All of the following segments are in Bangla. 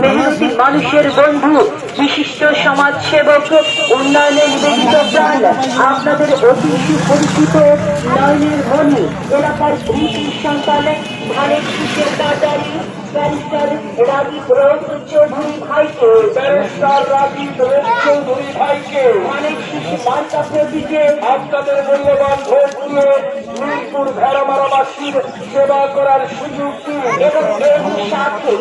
মেহনতি মানুষের বন্ধু, বিশিষ্ট সমাজ সেবক উন্নয়নে নিবেদিত প্রাণ, আপনাদের অতি সুপরিচিত নয়নের মণি এলাকার কৃষি সন্তান ধানের শীষের কাটারি ব্যারিস্টার রাজীব শীষ বার্তা প্রতীকে আপনাদের মূল্যবান মিরপুর ভেড়ামারাবাসীর সেবা করার সুযোগ দিন এবং এর সাথে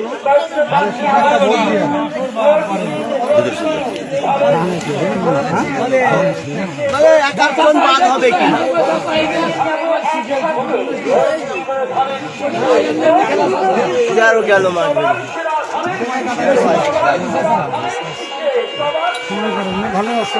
হবে কি? আরও গেল মারবে ভালো আছে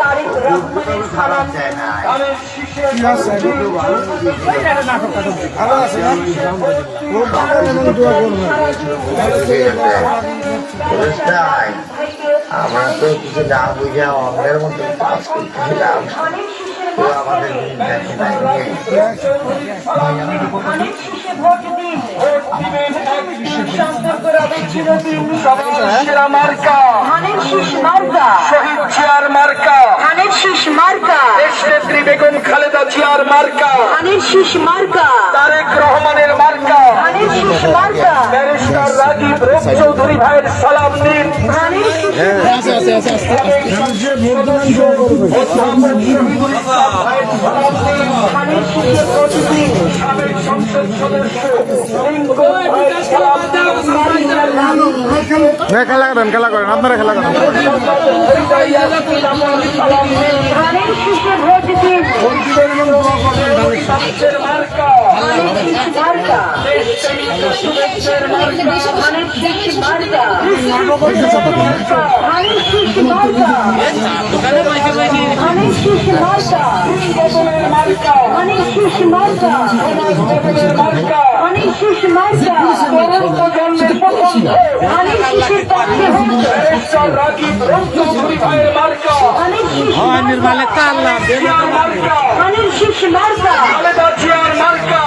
তারেক রহমানের সালাম ধানের শীষে ভালো আছে দোয়া করবেন আমরা তো কিছু না বুঝে অঙ্গের মতো পাস করতেছিলাম। তো আমাদের দেখে নাই। মার্কা ধানের শীষ মার্কা শহীদ জিয়ার মার্কা। ধানের শীষ মার্কা। দেশনেত্রী বেগম খালেদা জিয়ার মার্কা। ধানের শীষ মার্কা। তারেক রহমানের মার্কা। ধানের শীষ মার্কা। ব্যারিস্টার রাজীব রোগ চৌধুরী ভাইয়ের ভাইয়ের সালাম দিন হ্যাঁ খেলা করেন খেলা করেন আপনারা খেলা করেন। ভোট ধানের ধানের শীষের পক্ষে ভোট মার্কা। খালেদা জিয়ার মার্কা।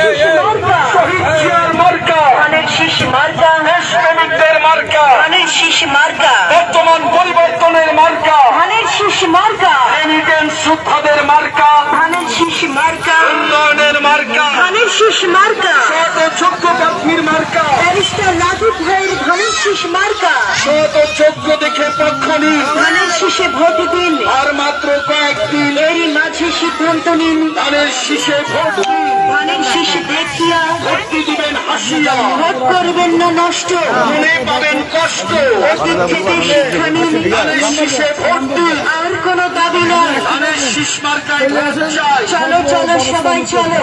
শীষ মার্কা। শহীদ জিয়ার মার্কা। ধানের শীষ মার্কা। শ্রমিকদের মার্কা। ধানের শীষ মার্কা। বর্তমান পরিবর্তনের মার্কা। ধানের শীষ মার্কা। যোদ্ধাদের মার্কা। ধানের শীষ মার্কা। উন্নয়নের মার্কা। ধানের শীষ মার্কা। যোগ্য প্রার্থীর মার্কা। ব্যারিস্টার রাজীব ভাইয়ের ধানের শীষ মার্কা। ও যোগ্য দেখে মাঝে ধানের শীষে ধানের শীষ দেখিয়া ভর্তি দিবেন হাসিয়া ভোট করবেন না নষ্ট। মনে পাবেন কষ্ট। ধানের শীষে ভোট আর কোনো দাবি নয়। ধানের শীষ মার্কায় চলো চলো সবাই চলো।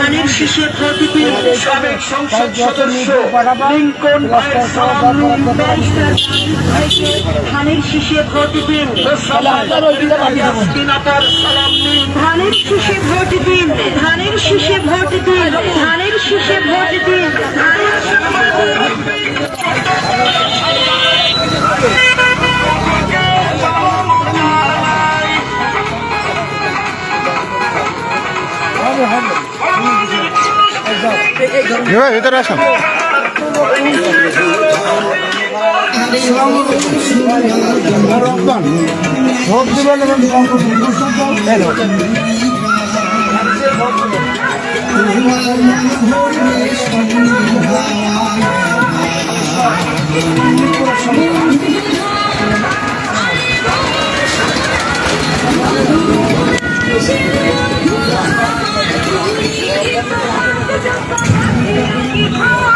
শীষে ভোট দিন সাবেক সংসদ সদস্য লিঙ্কন ধানের শীষে ভোট দিন ইয়াসমিন আপার সালাম নিন। ধানের শীষে ভোট দিন ধানের শীষে ভোট দিন ধানের শীষে ভোট দিন ভিতরে আসুন। ভোট দিবেন এবং Oh,